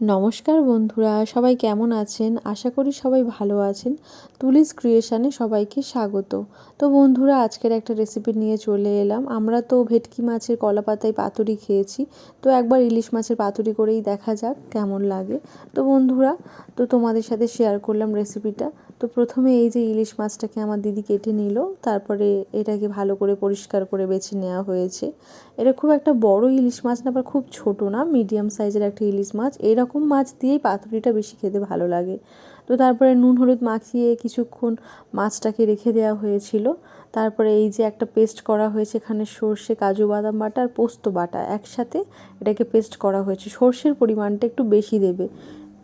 নমস্কার বন্ধুরা, সবাই কেমন আছেন? আশা করি সবাই ভালো আছেন। তুলিস ক্রিয়েশানে সবাইকে স্বাগত। তো বন্ধুরা, আজকের একটা রেসিপি নিয়ে চলে এলাম। আমরা তো ভেটকি মাছের কলা পাতায় পাতুরি খেয়েছি। তো একবার ইলিশ মাছের পাতুরি করেই দেখা যাক কেমন লাগে। তো বন্ধুরা, তো তোমাদের সাথে শেয়ার করলাম রেসিপিটা তো প্রথমে এই যে ইলিশ মাছটাকে আমার দিদি কেটে নিল, তারপরে এটাকে ভালো করে পরিষ্কার করে বেছে নেওয়া হয়েছে। এটা খুব একটা বড় ইলিশ মাছ না, আবার খুব ছোট না মিডিয়াম সাইজের একটা ইলিশ মাছ। এরকম মাছ দিয়েই পাতুরিটা বেশি খেতে ভালো লাগে। তো তারপরে নুন, হলুদ মাখিয়ে কিছুক্ষণ মাছটাকে রেখে দেওয়া হয়েছিল। তারপরে এই যে একটা পেস্ট করা হয়েছে এখানে সর্ষে, কাজু, বাদাম বাটা আর পোস্ত বাটা একসাথে এটাকে পেস্ট করা হয়েছে। সর্ষের পরিমাণটা একটু বেশি দেবে।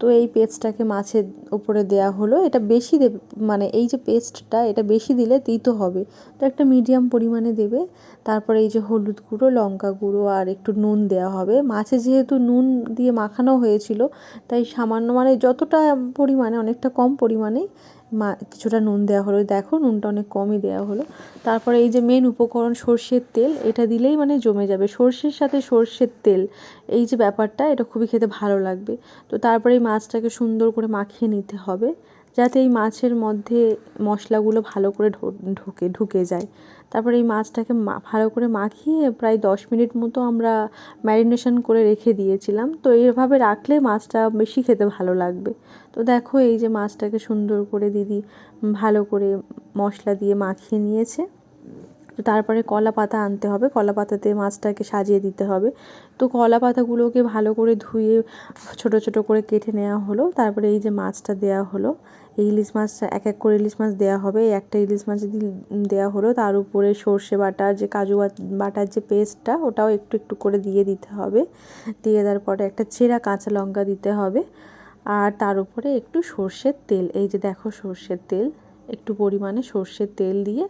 তো এই পেস্টটাকে মাছের ওপরে দেয়া হলো। এটা বেশি দেবে মানে এই যে পেস্টটা, এটা বেশি দিলে তিতো হবে। তো একটা মিডিয়াম পরিমাণে দেবে। তারপরে এই যে হলুদ গুঁড়ো, লঙ্কা গুঁড়ো আর একটু নুন দেওয়া হবে। মাছে যেহেতু নুন দিয়ে মাখানো হয়েছিল, তাই সামান্য মানে যতটা পরিমাণে, অনেকটা কম পরিমাণেই মা, কিছুটা নুন দেওয়া হলো। দেখো নুনটা অনেক কমই দেওয়া হলো। তারপরে এই যে মেন উপকরণ সর্ষের তেল, এটা দিলেই মানে জমে যাবে। সর্ষের সাথে সর্ষের তেল, এই যে ব্যাপারটা, এটা খুবই খেতে ভালো লাগবে। তো তারপরে এই মাছটাকে সুন্দর করে মাখিয়ে নিতে হবে। যাতে এই মাছের মধ্যে মশলাগুলো ভালো করে ঢোকে, ঢুকে যায়। তারপরে এই মাছটাকে ভালো করে মাখিয়ে প্রায় দশ মিনিট মতো আমরা ম্যারিনেশন করে রেখে দিয়েছিলাম। তো এইভাবে রাখলে মাছটা বেশি খেতে ভালো লাগবে। তো দেখো এই যে মাছটাকে সুন্দর করে দিদি ভালো করে মশলা দিয়ে মাখিয়ে নিয়েছে। তো তারপরে কলা পাতা আনতে হবে। কলা পাতাতে মাছটাকে সাজিয়ে দিতে হবে। তো কলা পাতাগুলোকে ভালো করে ধুয়ে, ছোট ছোট করে কেটে নেওয়া হলো। তারপরে এই যে মাছটা দেওয়া হলো, এই ইলিশ মাছটা, এক এক করে ইলিশ মাছ দেওয়া হবে। একটা ইলিশ মাছ দেওয়া হলো। তার উপরে সর্ষে বাটার যে কাজু বাটার যে পেস্টটা, ওটাও একটু একটু করে দিয়ে দিতে হবে। দিয়ে দেওয়ার পরে একটা চেরা কাঁচা লঙ্কা দিতে হবে। আর তার উপরে একটু সর্ষের তেল, এই যে দেখো সর্ষের তেল, একটু পরিমাণে সর্ষের তেল দিয়ে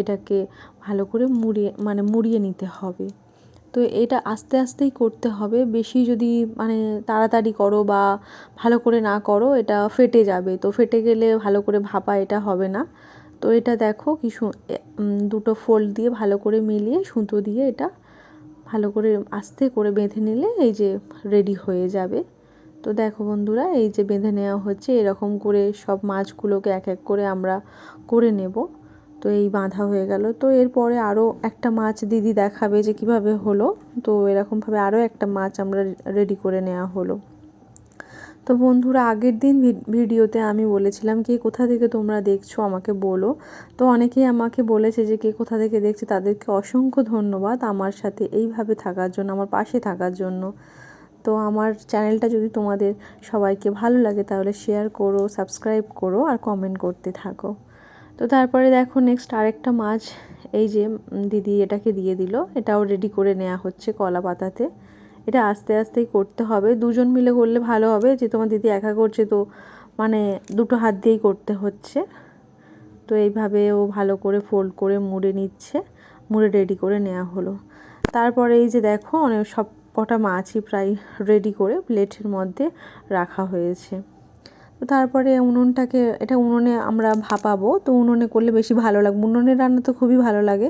এটাকে ভালো করে মুড়িয়ে মানে মুড়িয়ে নিতে হবে। তো এটা আস্তে আস্তেই করতে হবে। বেশি যদি মানে তাড়াতাড়ি করো বা ভালো করে না করো, এটা ফেটে যাবে। তো ফেটে গেলে ভালো করে ভাপা এটা হবে না। তো এটা দেখো কি দুটো ফোল্ড দিয়ে ভালো করে মিলিয়ে সুতো দিয়ে এটা ভালো করে আস্তে করে বেঁধে নিলে এই যে রেডি হয়ে যাবে। তো দেখো বন্ধুরা, এই যে বেঁধে নেওয়া হচ্ছে, এরকম করে সব মাছগুলোকে এক এক করে আমরা করে নেব। তো এই বাঁধা হয়ে গেল। তো এরপরে আরও একটা মাছ দিদি দেখাবে যে কীভাবে হলো। তো এরকমভাবে আরও একটা মাছ আমরা রেডি করে নেওয়া হলো। তো বন্ধুরা, আগের দিন ভিডিওতে আমি বলেছিলাম, কে কোথা থেকে তোমরা দেখছ আমাকে বলো। তো অনেকেই আমাকে বলেছে যে, কে কোথা থেকে দেখছে? তাদেরকে অসংখ্য ধন্যবাদ আমার সাথে এইভাবে থাকার জন্য, আমার পাশে থাকার জন্য। তো আমার চ্যানেলটা যদি তোমাদের সবাইকে ভালো লাগে, তাহলে শেয়ার করো সাবস্ক্রাইব করো আর কমেন্ট করতে থাকো। তো তারপরে দেখো নেক্সট আরেকটা মাছ, এই যে দিদি এটাকে দিয়ে দিল। এটাও রেডি করে নেওয়া হচ্ছে কলা পাতাতে। এটা আস্তে আস্তেই করতে হবে। দুজন মিলে করলে ভালো হবে, যে তোমার দিদি একা করছে তো মানে দুটো হাত দিয়েই করতে হচ্ছে। তো এইভাবে ও ভালো করে ফোল্ড করে মুড়ে নিচ্ছে, মুড়ে রেডি করে নেওয়া হলো। তারপরে এই যে দেখো, অনেক সব কটা মাছই প্রায় রেডি করে প্লেটের মধ্যে রাখা হয়েছে। তো তারপরে উনুনটাকে, এটা উনুনে আমরা ভাপাবো, তো উনুনে করলে বেশি ভালো লাগবে। উনুনের রান্না তো খুবই ভালো লাগে,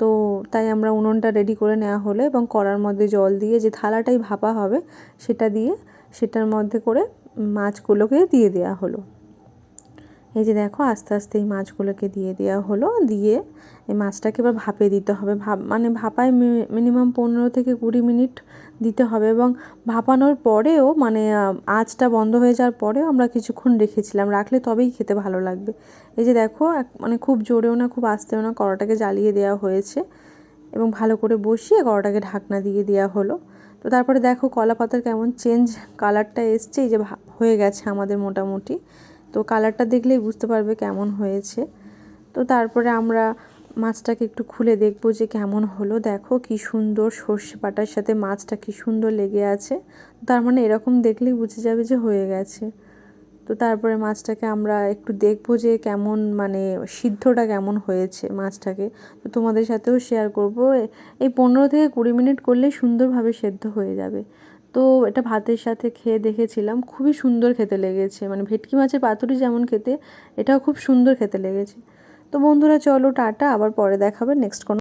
তো তাই আমরা উনুনটা রেডি করে নেওয়া হলো এবং কড়ার মধ্যে জল দিয়ে যে থালাটাই ভাপা হবে সেটা দিয়ে সেটার মধ্যে করে মাছগুলোকে দিয়ে দেওয়া হলো। এই যে দেখো, আস্তে আস্তে এই মাছগুলোকে দিয়ে দেওয়া হলো। দিয়ে এই মাছটাকে এবার ভাপে দিতে হবে। ভাপ মানে ভাপায় মিনিমাম পনেরো থেকে কুড়ি মিনিট দিতে হবে এবং ভাপানোর পরেও মানে আঁচটা বন্ধ হয়ে যাওয়ার পরেও আমরা কিছুক্ষণ রেখেছিলাম। রাখলে তবেই খেতে ভালো লাগবে। এই যে দেখো মানে খুব জোরেও না, খুব আস্তেও না কড়াটাকে জ্বালিয়ে দেওয়া হয়েছে এবং ভালো করে বসিয়ে কড়াটাকে ঢাকনা দিয়ে দেওয়া হলো। তো তারপরে দেখো কলা পাতার কেমন চেঞ্জ কালারটা এসছে। এই যে হয়ে গেছে আমাদের মোটামুটি। তো কালারটা দেখলেই বুঝতে পারবে কেমন হয়েছে। তো তারপরে আমরা মাছটাকে একটু খুলে দেখব যে কেমন হলো। দেখো কি সুন্দর সর্ষে পাটার সাথে মাছটা কি সুন্দর লেগে আছে। তার মানে এরকম দেখলেই বুঝে যাবে যে হয়ে গেছে। তো তারপরে মাছটাকে আমরা একটু দেখব যে কেমন মানে সিদ্ধটা কেমন হয়েছে মাছটাকে। তো তোমাদের সাথেও শেয়ার করব। এই পনেরো থেকে কুড়ি মিনিট করলেই সুন্দরভাবে সেদ্ধ হয়ে যাবে। তো এটা ভাতের সাথে খেয়ে দেখেছিলাম। খুবই সুন্দর খেতে লেগেছে। মানে ভেটকি মাছের পাতুরি যেমন খেতে, এটাও খুব সুন্দর খেতে লেগেছে। তো বন্ধুরা, চলো টাটা, আবার পরে দেখাবে নেক্সট কোনো